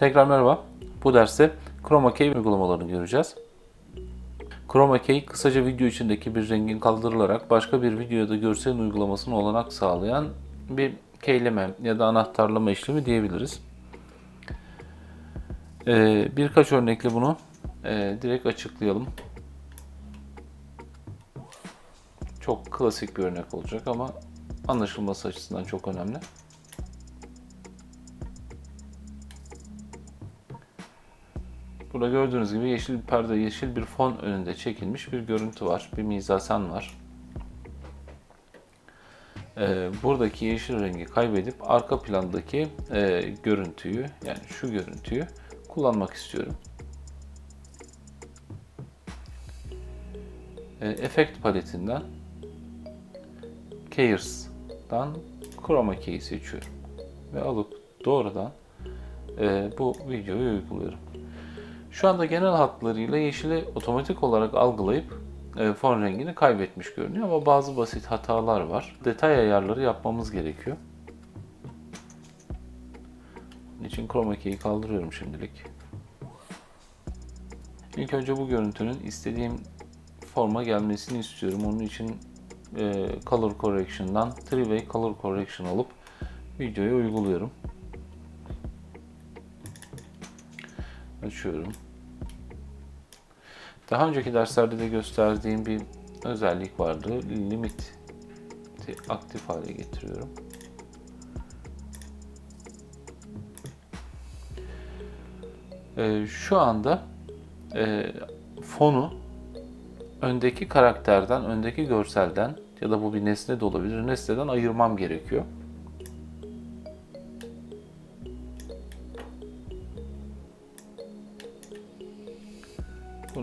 Tekrar merhaba. Bu derste Chroma Key uygulamalarını göreceğiz. Chroma Key kısaca video içindeki bir rengin kaldırılarak başka bir videoda görselin uygulamasına olanak sağlayan bir keyleme ya da anahtarlama işlemi diyebiliriz. Ee, birkaç örnekle bunu e, direkt açıklayalım. Çok klasik bir örnek olacak ama anlaşılması açısından çok önemli. Burada gördüğünüz gibi yeşil bir perde, yeşil bir fon önünde çekilmiş bir görüntü var. Bir mizasen var. Ee, buradaki yeşil rengi kaybedip arka plandaki e, görüntüyü yani şu görüntüyü kullanmak istiyorum. E, efekt paletinden Keyers'dan Chroma Key'i seçiyorum. Ve alıp doğrudan e, bu videoyu uyguluyorum. Şu anda genel hatlarıyla yeşili otomatik olarak algılayıp e, fon rengini kaybetmiş görünüyor ama bazı basit hatalar var. Detay ayarları yapmamız gerekiyor. Bunun için Chroma Key'i kaldırıyorum şimdilik. İlk önce bu görüntünün istediğim forma gelmesini istiyorum. Onun için e, Color Correction'dan Three Way Color Correction alıp videoya uyguluyorum. Açıyorum. Daha önceki derslerde de gösterdiğim bir özellik vardı. Limit aktif hale getiriyorum. Ee, şu anda e, fonu öndeki karakterden, öndeki görselden ya da bu bir nesne de olabilir, nesneden ayırmam gerekiyor.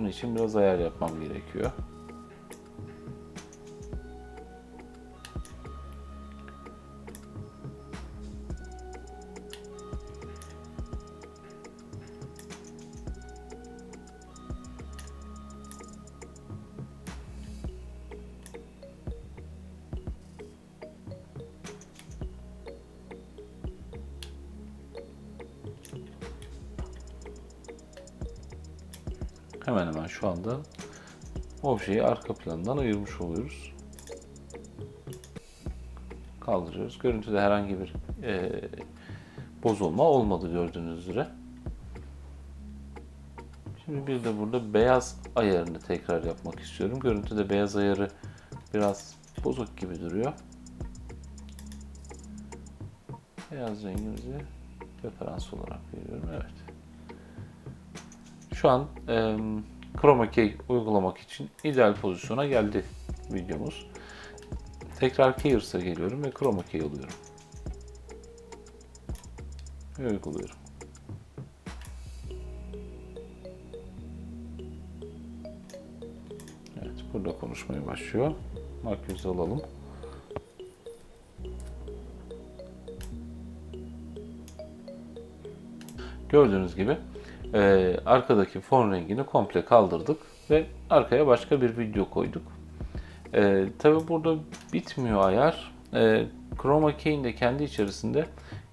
Bunun için biraz ayar yapmam gerekiyor. Hemen hemen şu anda objeyi arka plandan ayırmış oluyoruz. Kaldırıyoruz. Görüntüde herhangi bir e, bozulma olmadı gördüğünüz üzere. Şimdi bir de burada beyaz ayarını tekrar yapmak istiyorum. Görüntüde beyaz ayarı biraz bozuk gibi duruyor. Beyaz rengimizi referans olarak veriyorum. Evet. Şu an e, Chroma Key uygulamak için ideal pozisyona geldi videomuz. Tekrar Keyers'a geliyorum ve Chroma Key alıyorum. Ve uyguluyorum. Evet, burada konuşmaya başlıyor. Makyözü alalım. Gördüğünüz gibi e, arkadaki fon rengini komple kaldırdık ve arkaya başka bir video koyduk. E, Tabi burada bitmiyor ayar. E, Chroma Key'in de kendi içerisinde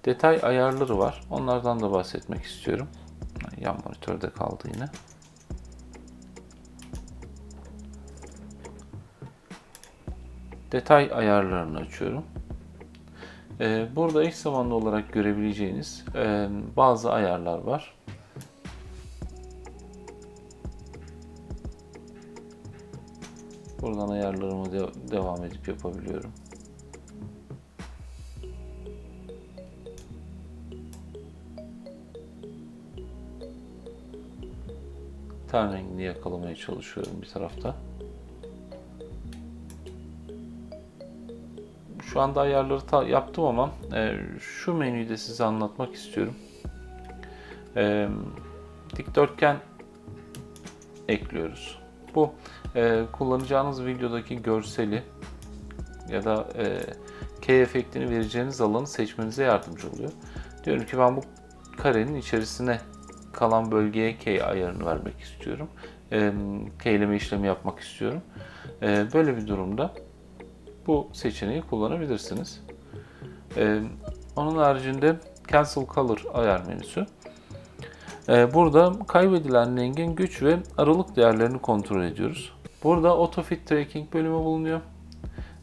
detay ayarları var. Onlardan da bahsetmek istiyorum. Yan monitörde kaldı yine. Detay ayarlarını açıyorum. Ee, burada eş zamanlı olarak görebileceğiniz e, bazı ayarlar var. Buradan ayarlarımı de devam edip yapabiliyorum. Ten rengini yakalamaya çalışıyorum bir tarafta. Şu anda ayarları yaptım ama e, şu menüyü de size anlatmak istiyorum. E, dikdörtgen ekliyoruz. Bu e, kullanacağınız videodaki görseli ya da e, key efektini vereceğiniz alanı seçmenize yardımcı oluyor. Diyorum ki ben bu karenin içerisine kalan bölgeye key ayarını vermek istiyorum. E, keyleme işlemi yapmak istiyorum. E, böyle bir durumda bu seçeneği kullanabilirsiniz. E, onun haricinde Cancel Color ayar menüsü. Ee, burada kaybedilen rengin güç ve aralık değerlerini kontrol ediyoruz. Burada AutoFit Tracking bölümü bulunuyor.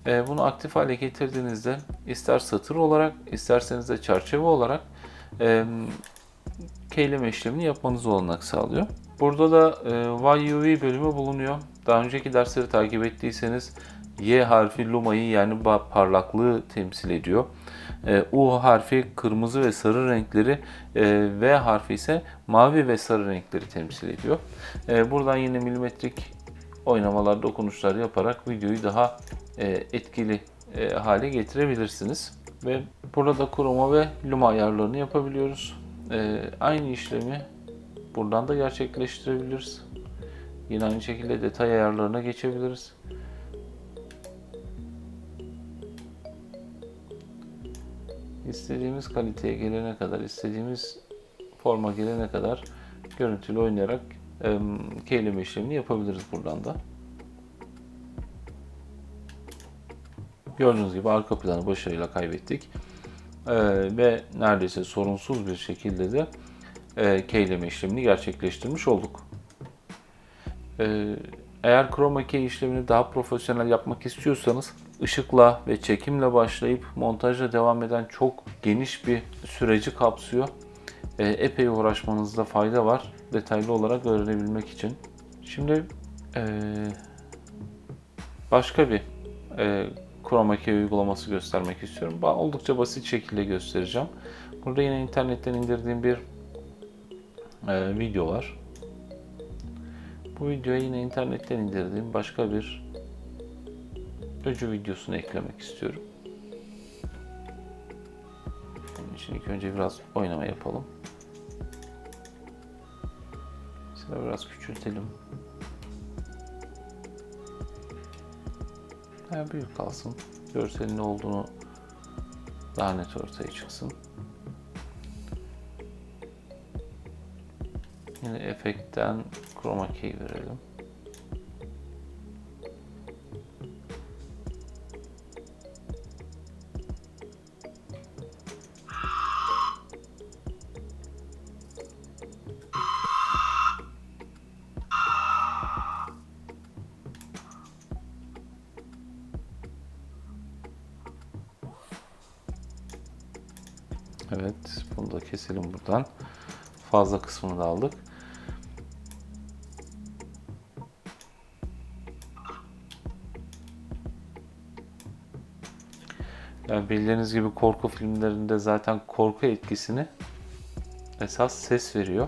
Ee, bunu aktif hale getirdiğinizde ister satır olarak isterseniz de çerçeve olarak keyleme işlemini yapmanız olanak sağlıyor. Burada da e, YUV bölümü bulunuyor. Daha önceki dersleri takip ettiyseniz Y harfi lumayı yani parlaklığı temsil ediyor. E, U harfi kırmızı ve sarı renkleri, e, V harfi ise mavi ve sarı renkleri temsil ediyor. E, buradan yine milimetrik oynamalar, dokunuşlar yaparak videoyu daha e, etkili e, hale getirebilirsiniz. Ve burada kroma ve luma ayarlarını yapabiliyoruz. E, aynı işlemi buradan da gerçekleştirebiliriz. Yine aynı şekilde detay ayarlarına geçebiliriz. İstediğimiz kaliteye gelene kadar, istediğimiz forma gelene kadar görüntülü oynayarak e, işlemini yapabiliriz buradan da. Gördüğünüz gibi arka planı başarıyla kaybettik. E, ve neredeyse sorunsuz bir şekilde de e, keyleme işlemini gerçekleştirmiş olduk. E, eğer chroma key işlemini daha profesyonel yapmak istiyorsanız ışıkla ve çekimle başlayıp montajla devam eden çok geniş bir süreci kapsıyor. E, epey uğraşmanızda fayda var detaylı olarak öğrenebilmek için. Şimdi e, başka bir e, chroma key uygulaması göstermek istiyorum. Oldukça basit şekilde göstereceğim. Burada yine internetten indirdiğim bir e, video var. Bu videoya yine internetten indirdiğim başka bir öcü videosunu eklemek istiyorum. Bunun için ilk önce biraz oynama yapalım. Mesela biraz küçültelim. Yani büyük kalsın. Görselin ne olduğunu daha net ortaya çıksın. Yine efektten chroma key verelim. Evet, bunu da keselim buradan. Fazla kısmını da aldık. Yani bildiğiniz gibi korku filmlerinde zaten korku etkisini esas ses veriyor.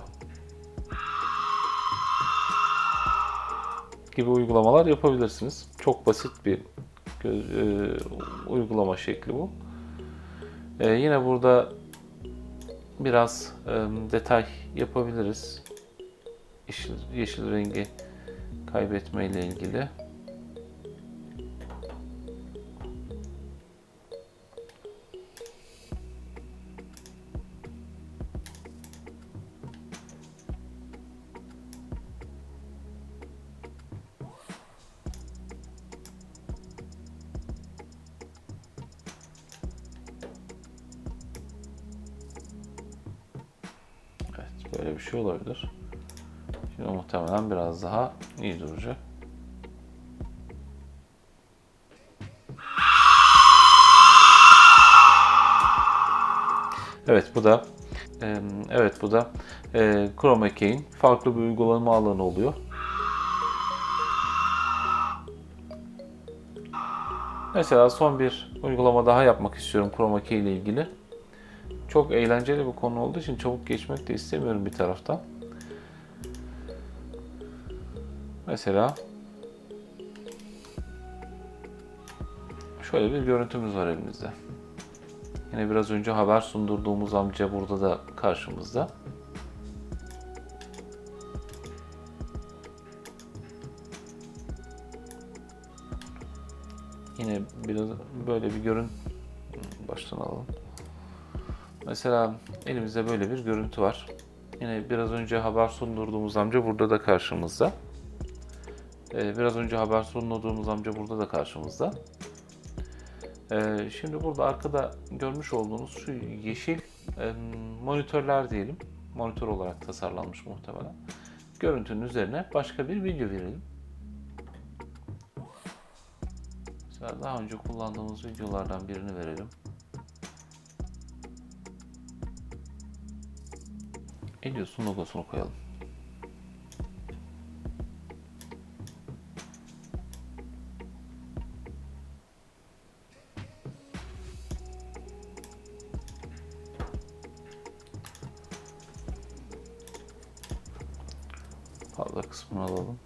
gibi uygulamalar yapabilirsiniz. Çok basit bir göz- e, uygulama şekli bu. E, yine burada biraz e, detay yapabiliriz. Yeşil, yeşil rengi kaybetme ile ilgili. Böyle bir şey olabilir. Şimdi muhtemelen biraz daha iyi duracak. Evet bu da evet bu da e, Chroma Key'in farklı bir uygulama alanı oluyor. Mesela son bir uygulama daha yapmak istiyorum Chroma Key ile ilgili. Çok eğlenceli bir konu olduğu için çabuk geçmek de istemiyorum bir taraftan. Mesela şöyle bir görüntümüz var elimizde. Yine biraz önce haber sundurduğumuz amca burada da karşımızda. Yine biraz böyle bir görün baştan alalım. Mesela elimizde böyle bir görüntü var. Yine biraz önce haber sundurduğumuz amca burada da karşımızda. Ee, biraz önce haber sunduğumuz amca burada da karşımızda. Ee, şimdi burada arkada görmüş olduğunuz şu yeşil e, monitörler diyelim. monitör olarak tasarlanmış muhtemelen. Görüntünün üzerine başka bir video verelim. Mesela daha önce kullandığımız videolardan birini verelim. Elios'un logosunu koyalım. Fazla kısmını alalım.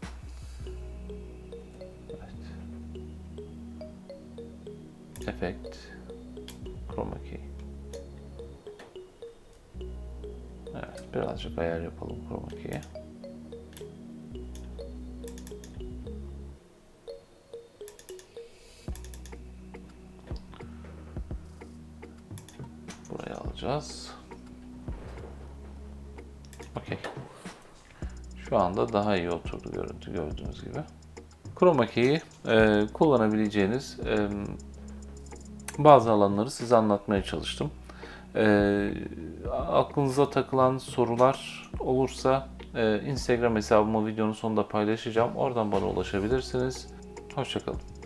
Birazcık ayar yapalım chroma key'e. Buraya alacağız. Okey. Şu anda daha iyi oturdu görüntü gördüğünüz gibi. Chroma key'i e, kullanabileceğiniz e, bazı alanları size anlatmaya çalıştım. E, aklınıza takılan sorular olursa e, Instagram hesabımı videonun sonunda paylaşacağım. Oradan bana ulaşabilirsiniz. Hoşçakalın.